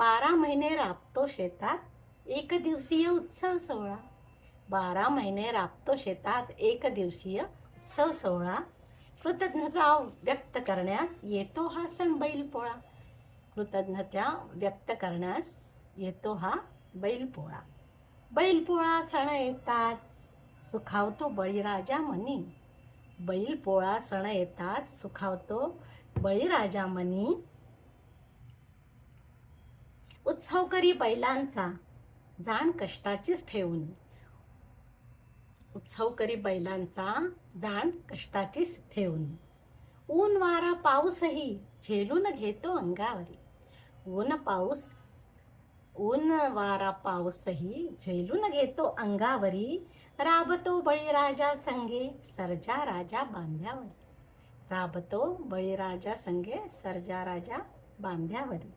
बारा महिने राबतो शेतात एक दिवसीय उत्सव सोहळा. बारा महिने राबतो शेतात एक दिवसीय उत्सव सोहळा. कृतज्ञता व्यक्त करण्यास येतो हा सण बैलपोळा. कृतज्ञता व्यक्त करण्यास येतो हा बैलपोळा. बैलपोळा सण येतात सुखावतो बळीराजा मनी. बैलपोळा सण येतात सुखावतो बळीराजा मनी. उत्सव करी बैलांचा. जाण कष्टाचीच ठेवून. उत्सव करी बैलांचा जाण कष्टाचीच ठेवून. ऊन वारा पाऊसही झेलून घेतो अंगावरी. ऊन पाऊस ऊन वारा पाऊसही झेलून घेतो अंगावरी. राबतो बळीराजा संगे सर्जा राजा बांध्यावरी. राबतो बळीराजा संगे सर्जा राजा बांध्यावरी.